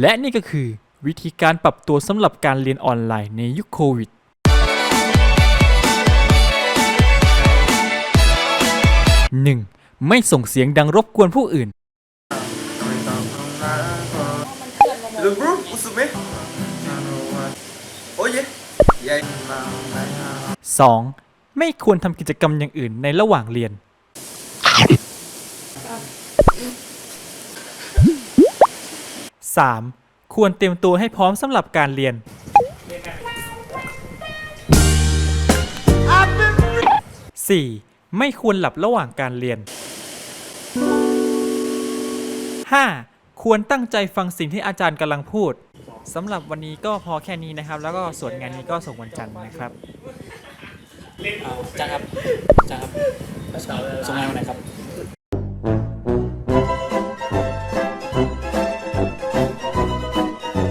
และนี่ก็คือวิธีการปรับตัวสำหรับการเรียนออนไลน์ในยุคโควิดหนึ่งไม่ส่งเสียงดังรบกวนผู้อื่นสองไม่ควรทำกิจกรรมอย่างอื่นในระหว่างเรียน 3. ควรเตรียมตัวให้พร้อมสำหรับการเรียน 4. ไม่ควรหลับระหว่างการเรียน 5. ควรตั้งใจฟังสิ่งที่อาจารย์กำลังพูดสำหรับวันนี้ก็พอแค่นี้นะครับ แล้วก็ส่วนงานนี้ก็ส่งวันจันทร์นะครับจ้าครับจ้าครับส่งงานวันไหนครับ